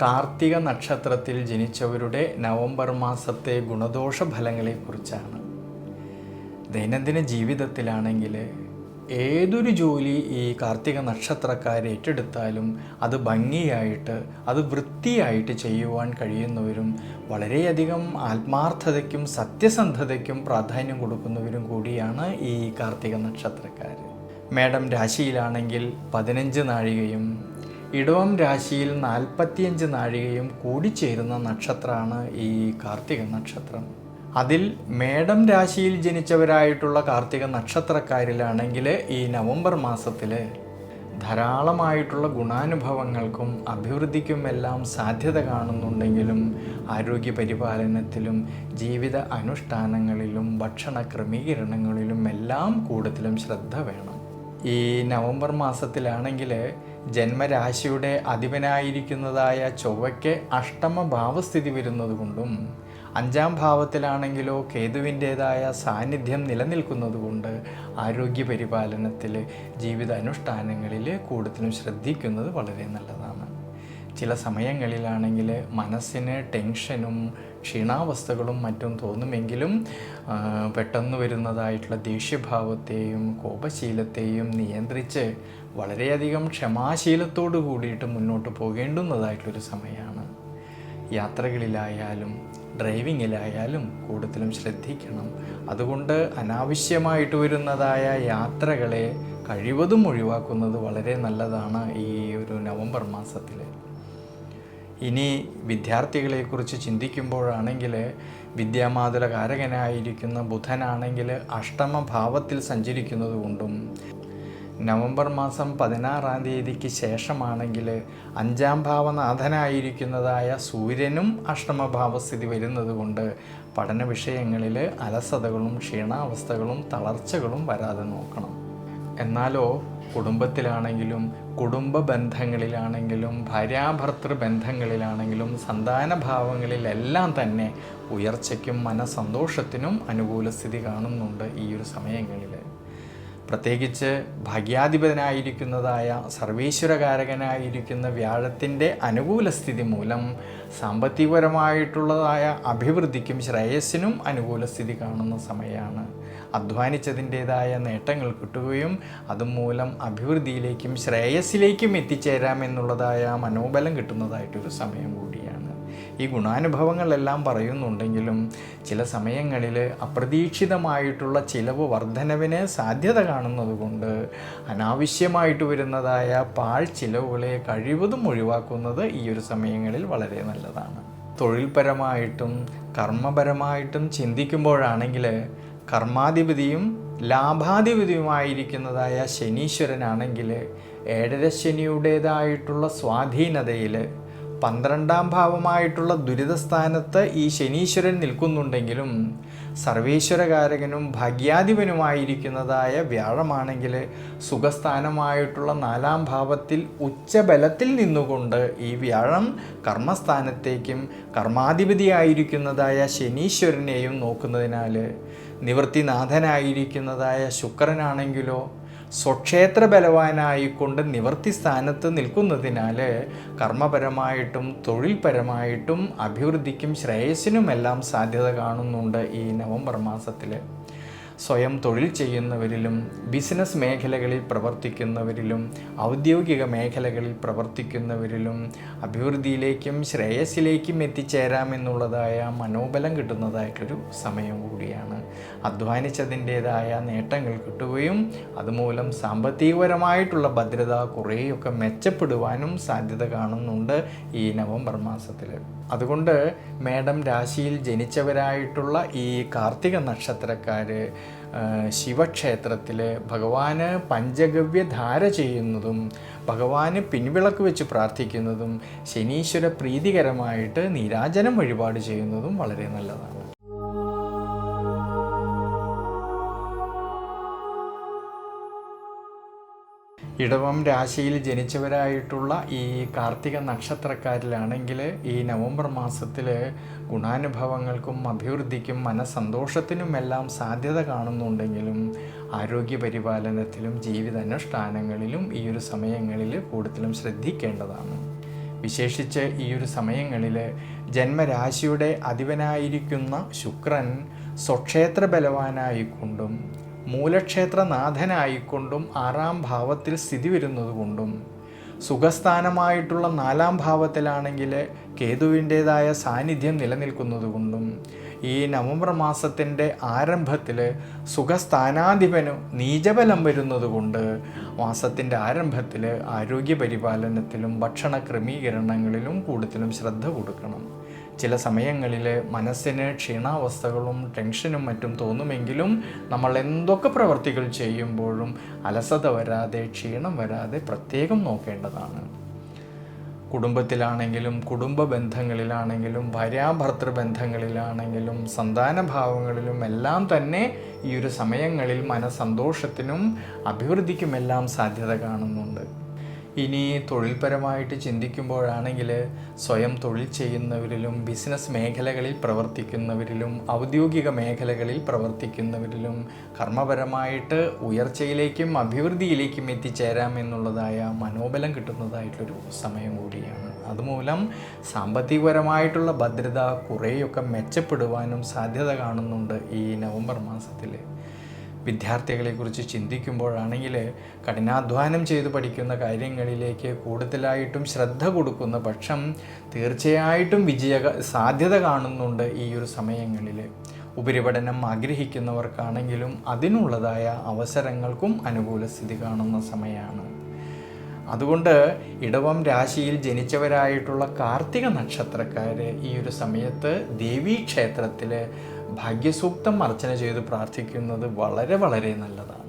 കാർത്തിക നക്ഷത്രത്തിൽ ജനിച്ചവരുടെ നവംബർ മാസത്തെ ഗുണദോഷ ഫലങ്ങളെക്കുറിച്ചാണ് ദൈനംദിന ജീവിതത്തിലാണെങ്കിൽ ഏതൊരു ജോലി ഈ കാർത്തിക നക്ഷത്രക്കാർ ഏറ്റെടുത്താലും അത് ഭംഗിയായിട്ട് അത് വൃത്തിയായിട്ട് ചെയ്യുവാൻ കഴിയുന്നവരും വളരെയധികം ആത്മാർത്ഥതയ്ക്കും സത്യസന്ധതയ്ക്കും പ്രാധാന്യം കൊടുക്കുന്നവരും കൂടിയാണ് ഈ കാർത്തിക നക്ഷത്രക്കാർ. മേഡം രാശിയിലാണെങ്കിൽ പതിനഞ്ച് നാഴികയും ഇടവം രാശിയിൽ നാൽപ്പത്തിയഞ്ച് നാഴികയും കൂടിച്ചേരുന്ന നക്ഷത്രമാണ് ഈ കാർത്തിക നക്ഷത്രം. അതിൽ മേടം രാശിയിൽ ജനിച്ചവരായിട്ടുള്ള കാർത്തിക നക്ഷത്രക്കാരിലാണെങ്കിൽ ഈ നവംബർ മാസത്തിൽ ധാരാളമായിട്ടുള്ള ഗുണാനുഭവങ്ങൾക്കും അഭിവൃദ്ധിക്കും എല്ലാം സാധ്യത കാണുന്നുണ്ടെങ്കിലും ആരോഗ്യ പരിപാലനത്തിലും ജീവിത അനുഷ്ഠാനങ്ങളിലും ഭക്ഷണ ക്രമീകരണങ്ങളിലും എല്ലാം കൂടുതലും ശ്രദ്ധ വേണം. ഈ നവംബർ മാസത്തിലാണെങ്കിൽ ജന്മരാശിയുടെ അധിപനായിരിക്കുന്നതായ ചൊവ്വയ്ക്ക് അഷ്ടമ ഭാവസ്ഥിതി വരുന്നതുകൊണ്ടും അഞ്ചാം ഭാവത്തിലാണെങ്കിലോ കേതുവിന്റേതായ സാന്നിധ്യം നിലനിൽക്കുന്നത് കൊണ്ട് ആരോഗ്യ പരിപാലനത്തിൽ ജീവിത അനുഷ്ഠാനങ്ങളിൽ കൂടുതലും ശ്രദ്ധിക്കുന്നത് വളരെ നല്ലതാണ്. ചില സമയങ്ങളിലാണെങ്കിൽ മനസ്സിന് ടെൻഷനും ക്ഷീണാവസ്ഥകളും മറ്റും തോന്നുമെങ്കിലും പെട്ടെന്ന് വരുന്നതായിട്ടുള്ള ദേഷ്യഭാവത്തെയും കോപശീലത്തെയും നിയന്ത്രിച്ച് വളരെയധികം ക്ഷമാശീലത്തോടു കൂടിയിട്ട് മുന്നോട്ട് പോകേണ്ടുന്നതായിട്ടുള്ളൊരു സമയമാണ് യാത്രകളിലായാലും ഡ്രൈവിങ്ങിലായാലും കൂടുതലും ശ്രദ്ധിക്കണം. അതുകൊണ്ട് അനാവശ്യമായിട്ട് വരുന്നതായ യാത്രകളെ കഴിവതും ഒഴിവാക്കുന്നത് വളരെ നല്ലതാണ് ഈ ഒരു നവംബർ മാസത്തിൽ ഇനി വിദ്യാർത്ഥികളെക്കുറിച്ച് ചിന്തിക്കുമ്പോഴാണെങ്കിൽ വിദ്യാമാതുല കാരകനായിരിക്കുന്ന ബുധനാണെങ്കിൽ അഷ്ടമ ഭാവത്തിൽ സഞ്ചരിക്കുന്നത് കൊണ്ടും നവംബർ മാസം പതിനാറാം തീയതിക്ക് ശേഷമാണെങ്കിൽ അഞ്ചാം ഭാവനാഥനായിരിക്കുന്നതായ സൂര്യനും അഷ്ടമഭാവസ്ഥിതി വരുന്നത് കൊണ്ട് പഠന വിഷയങ്ങളിൽ അലസതകളും ക്ഷീണാവസ്ഥകളും തളർച്ചകളും വരാതെ നോക്കണം. എന്നാലോ കുടുംബത്തിലാണെങ്കിലും കുടുംബ ബന്ധങ്ങളിലാണെങ്കിലും ഭാര്യാഭർത്തൃ ബന്ധങ്ങളിലാണെങ്കിലും സന്താന ഭാവങ്ങളിലെല്ലാം തന്നെ ഉയർച്ചയ്ക്കും മനസന്തോഷത്തിനും അനുകൂല സ്ഥിതി കാണുന്നുണ്ട് ഈ ഒരു സമയങ്ങളിൽ. പ്രത്യേകിച്ച് ഭാഗ്യാധിപനായിരിക്കുന്നതായ സർവീശ്വരകാരകനായിരിക്കുന്ന വ്യാഴത്തിന്റെ അനുകൂല സ്ഥിതി മൂലം സാമ്പത്തികപരമായിട്ടുള്ളതായ അഭിവൃദ്ധിക്കും ശ്രേയസ്സിനും അനുകൂല സ്ഥിതി കാണുന്ന സമയമാണ്. അധ്വാനിച്ചതിന്റേതായ നേട്ടങ്ങൾ കിട്ടുകയും അതുമൂലം അഭിവൃദ്ധിയിലേക്കും ശ്രേയസ്സിലേക്കും എത്തിച്ചേരാമെന്നുള്ളതായ മനോബലം കിട്ടുന്നതായിട്ടൊരു സമയം കൂടിയാണ്. ഈ ഗുണാനുഭവങ്ങളെല്ലാം പറയുന്നുണ്ടെങ്കിലും ചില സമയങ്ങളിൽ അപ്രതീക്ഷിതമായിട്ടുള്ള ചിലവ് വർധനവിന് സാധ്യത കാണുന്നതുകൊണ്ട് അനാവശ്യമായിട്ട് വരുന്നതായ പാഴ് ചിലവുകളെ കഴിവതും ഒഴിവാക്കുന്നത് ഈ ഒരു സമയങ്ങളിൽ വളരെ നല്ലതാണ്. തൊഴിൽപരമായിട്ടും കർമ്മപരമായിട്ടും ചിന്തിക്കുമ്പോഴാണെങ്കിൽ കർമാധിപതിയും ലാഭാധിപതിയുമായിരിക്കുന്നതായ ശനീശ്വരനാണെങ്കിൽ ഏഴര ശനിയുടേതായിട്ടുള്ള സ്വാധീനതയിൽ പന്ത്രണ്ടാം ഭാവമായിട്ടുള്ള ദുരിതസ്ഥാനത്ത് ഈ ശനീശ്വരൻ നിൽക്കുന്നുണ്ടെങ്കിലും സർവേശ്വരകാരകനും ഭാഗ്യാധിപനുമായിരിക്കുന്നതായ വ്യാഴമാണെങ്കിൽ സുഖസ്ഥാനമായിട്ടുള്ള നാലാം ഭാവത്തിൽ ഉച്ചബലത്തിൽ നിന്നുകൊണ്ട് ഈ വ്യാഴം കർമ്മസ്ഥാനത്തേക്കും കർമാധിപതിയായിരിക്കുന്നതായ ശനീശ്വരനെയും നോക്കുന്നതിനാൽ നിവൃത്തിനാഥനായിരിക്കുന്നതായ ശുക്രനാണെങ്കിലോ സ്വക്ഷേത്ര ബലവാനായിക്കൊണ്ട് നിവർത്തി സ്ഥാനത്ത് നിൽക്കുന്നതിനാൽ കർമ്മപരമായിട്ടും തൊഴിൽപരമായിട്ടും അഭിവൃദ്ധിക്കും ശ്രേയസ്സിനുമെല്ലാം സാധ്യത കാണുന്നുണ്ട് ഈ നവംബർ മാസത്തിൽ സ്വയം തൊഴിൽ ചെയ്യുന്നവരിലും ബിസിനസ് മേഖലകളിൽ പ്രവർത്തിക്കുന്നവരിലും ഔദ്യോഗിക മേഖലകളിൽ പ്രവർത്തിക്കുന്നവരിലും അഭിവൃദ്ധിയിലേക്കും ശ്രേയസ്സിലേക്കും എത്തിച്ചേരാമെന്നുള്ളതായ മനോബലം കിട്ടുന്നതായിട്ടൊരു സമയം കൂടിയാണ്. അധ്വാനിച്ചതിന്റേതായ നേട്ടങ്ങൾ കിട്ടുകയും അതുമൂലം സാമ്പത്തികപരമായിട്ടുള്ള ഭദ്രത കുറേയൊക്കെ മെച്ചപ്പെടുവാനും സാധ്യത കാണുന്നുണ്ട് ഈ നവംബർ മാസത്തിൽ അതുകൊണ്ട് മേഡം രാശിയിൽ ജനിച്ചവരായിട്ടുള്ള ഈ കാർത്തിക നക്ഷത്രക്കാർ ശിവക്ഷേത്രത്തിൽ ഭഗവാന് പഞ്ചഗവ്യ ധാര ചെയ്യുന്നതും ഭഗവാന് പിൻവിളക്ക് വെച്ച് പ്രാർത്ഥിക്കുന്നതും ശനീശ്വര പ്രീതികരമായിട്ട് നീരാജനം വഴിപാട് ചെയ്യുന്നതും വളരെ നല്ലതാണ്. ഇടവം രാശിയിൽ ജനിച്ചവരായിട്ടുള്ള ഈ കാർത്തിക നക്ഷത്രക്കാരിലാണെങ്കിൽ ഈ നവംബർ മാസത്തിൽ ഗുണാനുഭവങ്ങൾക്കും അഭിവൃദ്ധിക്കും മനസ്സന്തോഷത്തിനുമെല്ലാം സാധ്യത കാണുന്നുണ്ടെങ്കിലും ആരോഗ്യ പരിപാലനത്തിലും ജീവിതാനുഷ്ഠാനങ്ങളിലും ഈ ഒരു സമയങ്ങളിൽ കൂടുതലും ശ്രദ്ധിക്കേണ്ടതാണ്. വിശേഷിച്ച് ഈ ഒരു സമയങ്ങളിൽ ജന്മരാശിയുടെ അധിപനായിരിക്കുന്ന ശുക്രൻ സ്വക്ഷേത്ര ബലവാനായിക്കൊണ്ടും മൂലക്ഷേത്രനാഥനായിക്കൊണ്ടും ആറാം ഭാവത്തിൽ സ്ഥിതി വരുന്നതുകൊണ്ടും സുഖസ്ഥാനമായിട്ടുള്ള നാലാം ഭാവത്തിലാണെങ്കിൽ കേതുവിന്റേതായ സാന്നിധ്യം നിലനിൽക്കുന്നതുകൊണ്ടും ഈ നവംബർ മാസത്തിന്റെ ആരംഭത്തിൽ സുഖസ്ഥാനാധിപനു നീചബലം വരുന്നതുകൊണ്ട് മാസത്തിന്റെ ആരംഭത്തിൽ ആരോഗ്യ പരിപാലനത്തിലും ഭക്ഷണ ക്രമീകരണങ്ങളിലും കൂടുതലും ശ്രദ്ധ കൊടുക്കണം. ചില സമയങ്ങളിൽ മനസ്സിന് ക്ഷീണാവസ്ഥകളും ടെൻഷനും മറ്റും തോന്നുമെങ്കിലും നമ്മൾ എന്തൊക്കെ പ്രവർത്തികൾ ചെയ്യുമ്പോഴും അലസത വരാതെ ക്ഷീണം വരാതെ പ്രത്യേകം നോക്കേണ്ടതാണ്. കുടുംബത്തിലാണെങ്കിലും കുടുംബ ബന്ധങ്ങളിലാണെങ്കിലും ഭാര്യാഭർത്തൃ ബന്ധങ്ങളിലാണെങ്കിലും സന്താനഭാവങ്ങളിലും എല്ലാം തന്നെ ഈ ഒരു സമയങ്ങളിൽ മനസ്സന്തോഷത്തിനും അഭിവൃദ്ധിക്കുമെല്ലാം സാധ്യത കാണുന്നുണ്ട്. ഇനി തൊഴിൽപരമായിട്ട് ചിന്തിക്കുമ്പോഴാണെങ്കിൽ സ്വയം തൊഴിൽ ചെയ്യുന്നവരിലും ബിസിനസ് മേഖലകളിൽ പ്രവർത്തിക്കുന്നവരിലും ഔദ്യോഗിക മേഖലകളിൽ പ്രവർത്തിക്കുന്നവരിലും കർമ്മപരമായിട്ട് ഉയർച്ചയിലേക്കും അഭിവൃദ്ധിയിലേക്കും എത്തിച്ചേരാമെന്നുള്ളതായ മനോബലം കിട്ടുന്നതായിട്ടൊരു സമയം കൂടിയാണ്. അതുമൂലം സാമ്പത്തികപരമായിട്ടുള്ള ഭദ്രത കുറേയൊക്കെ മെച്ചപ്പെടുവാനും സാധ്യത കാണുന്നുണ്ട് ഈ നവംബർ മാസത്തിൽ വിദ്യാർത്ഥികളെക്കുറിച്ച് ചിന്തിക്കുമ്പോഴാണെങ്കിൽ കഠിനാധ്വാനം ചെയ്ത് പഠിക്കുന്ന കാര്യങ്ങളിലേക്ക് കൂടുതലായിട്ടും ശ്രദ്ധ കൊടുക്കുന്ന പക്ഷം തീർച്ചയായിട്ടും വിജയ സാധ്യത കാണുന്നുണ്ട് ഈ ഒരു സമയങ്ങളിൽ. ഉപരിപഠനം ആഗ്രഹിക്കുന്നവർക്കാണെങ്കിലും അതിനുള്ളതായ അവസരങ്ങൾക്കും അനുകൂല സ്ഥിതി കാണുന്ന സമയമാണ്. അതുകൊണ്ട് ഇടവം രാശിയിൽ ജനിച്ചവരായിട്ടുള്ള കാർത്തിക നക്ഷത്രക്കാർ ഈ ഒരു സമയത്ത് ദേവീ ക്ഷേത്രത്തിൽ ഭാഗ്യസൂക്തം അർച്ചന ചെയ്ത് പ്രാർത്ഥിക്കുന്നത് വളരെ വളരെ നല്ലതാണ്.